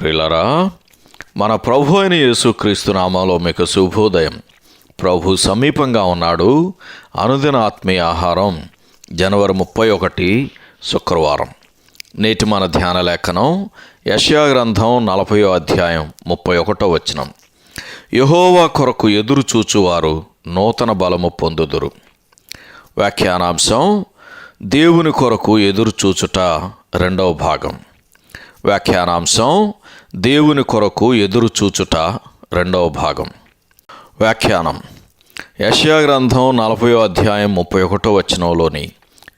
ప్రిలరా మన ప్రభు అయిన యేసుక్రీస్తు నామాలో మీకు శుభోదయం. ప్రభు సమీపంగా ఉన్నాడు. అనుదిన ఆత్మీయ ఆహారం జనవరి ముప్పై ఒకటి శుక్రవారం. నేటి మన ధ్యాన లేఖనం యశ్యా గ్రంథం నలభయో అధ్యాయం ముప్పై ఒకటో వచనం. యహోవా కొరకు ఎదురు చూచువారు నూతన బలము పొందుదురు. వ్యాఖ్యానాంశం దేవుని కొరకు ఎదురు చూచుట రెండవ భాగం. వ్యాఖ్యానాంశం దేవుని కొరకు ఎదురు చూచుట రెండవ భాగం. వ్యాఖ్యానం. యశ్యా గ్రంథం నలభయో అధ్యాయం ముప్పై ఒకటో వచనంలోని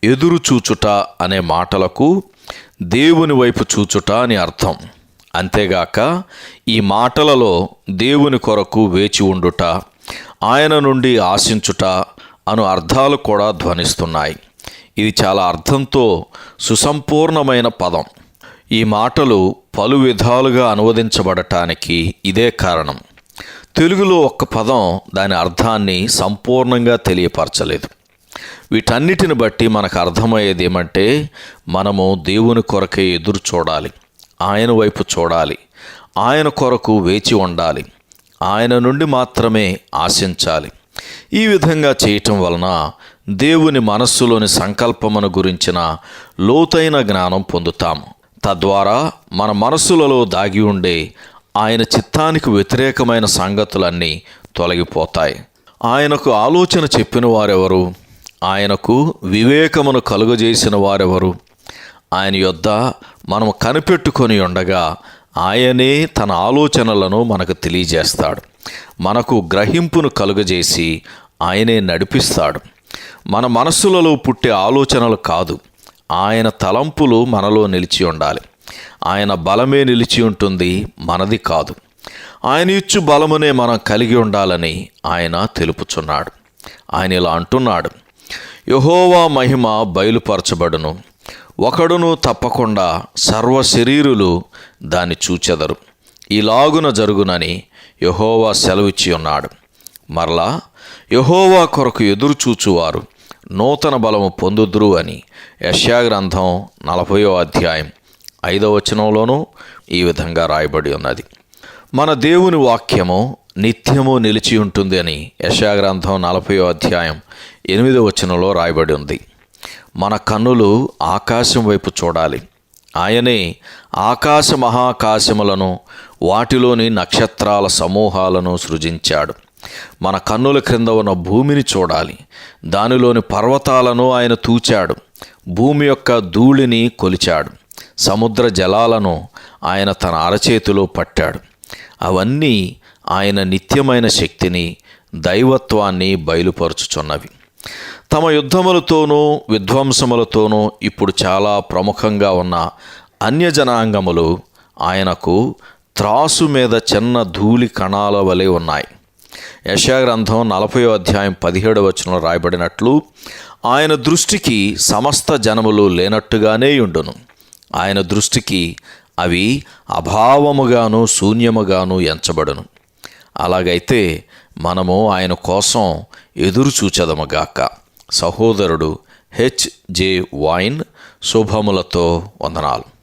ఎదురు చూచుట అనే మాటలకు దేవుని వైపు చూచుట అని అర్థం. అంతేగాక ఈ మాటలలో దేవుని కొరకు వేచి ఉండుట ఆయన నుండి ఆశించుట అను అర్థాలు కూడా ధ్వనిస్తున్నాయి. ఇది చాలా అర్థంతో సుసంపూర్ణమైన పదం. ఈ మాటలు పలు విధాలుగా అనువదించబడటానికి ఇదే కారణం. తెలుగులో ఒక్క పదం దాని అర్థాన్ని సంపూర్ణంగా తెలియపరచలేదు. వీటన్నిటిని బట్టి మనకు అర్థమయ్యేది ఏమంటే మనము దేవుని కొరకే ఎదురు చూడాలి ఆయన వైపు చూడాలి ఆయన కొరకు వేచి ఉండాలి ఆయన నుండి మాత్రమే ఆశించాలి. ఈ విధంగా చేయటం వలన దేవుని మనస్సులోని సంకల్పమును గురించిన లోతైన జ్ఞానం పొందుతాము. తద్వారా మన మనస్సులలో దాగి ఉండే ఆయన చిత్తానికి వ్యతిరేకమైన సంగతులన్నీ తొలగిపోతాయి. ఆయనకు ఆలోచన చెప్పిన వారెవరు? ఆయనకు వివేకమును కలుగజేసిన వారెవరు? ఆయన యొద్ద మనం కనిపెట్టుకొని ఉండగా ఆయనే తన ఆలోచనలను మనకు తెలియజేస్తాడు. మనకు గ్రహింపును కలుగజేసి ఆయనే నడిపిస్తాడు. మన మనస్సులలో పుట్టే ఆలోచనలు కాదు. ఆయన తలంపులు మనలో నిలిచి ఉండాలి. ఆయన బలమే నిలిచి ఉంటుంది మనది కాదు. ఆయన ఇచ్చు బలమునే మనం కలిగి ఉండాలని ఆయన తెలుపుచున్నాడు. ఆయన ఇలా అంటున్నాడు యహోవా మహిమ బయలుపరచబడును. ఒకడును తప్పకుండా సర్వ శరీరులు దాన్ని చూచెదరు. ఇలాగున జరుగునని యహోవా సెలవిచ్చి ఉన్నాడు. మరలా యహోవా కొరకు ఎదురు చూచువారు నూతన బలము పొందుదురు అని యశాగ్రంథం నలభయో అధ్యాయం ఐదవ వచనంలోనూ ఈ విధంగా రాయబడి ఉన్నది. మన దేవుని వాక్యము నిత్యము నిలిచి ఉంటుంది అని యశాగ్రంథం నలభయో అధ్యాయం ఎనిమిదో వచనంలో రాయబడి ఉంది. మన కన్నులు ఆకాశం వైపు చూడాలి. ఆయనే ఆకాశ మహాకాశములను వాటిలోని నక్షత్రాల సమూహాలను సృజించాడు. మన కన్నుల క్రింద ఉన్న భూమిని చూడాలి. దానిలోని పర్వతాలను ఆయన తూచాడు. భూమి యొక్క ధూళిని కొలిచాడు. సముద్ర జలాలను ఆయన తన అరచేతిలో పట్టాడు. అవన్నీ ఆయన నిత్యమైన శక్తిని దైవత్వాన్ని బయలుపరుచుచున్నవి. తమ యుద్ధములతోనూ విధ్వంసములతోనూ ఇప్పుడు చాలా ప్రముఖంగా ఉన్న అన్యజనాంగములు ఆయనకు త్రాసు మీద చిన్న ధూళి కణాల వలె ఉన్నాయి. యశాగ్రంథం నలభయో అధ్యాయం పదిహేడవ వచనంలో రాయబడినట్లు ఆయన దృష్టికి సమస్త జనములు లేనట్టుగానే ఉండును. ఆయన దృష్టికి అవి అభావముగాను శూన్యముగాను ఎంచబడును. అలాగైతే మనము ఆయన కోసం ఎదురు చూచదముగాక సహోదరుడు హెచ్ జే వైన్ శుభములతో వందనాలు.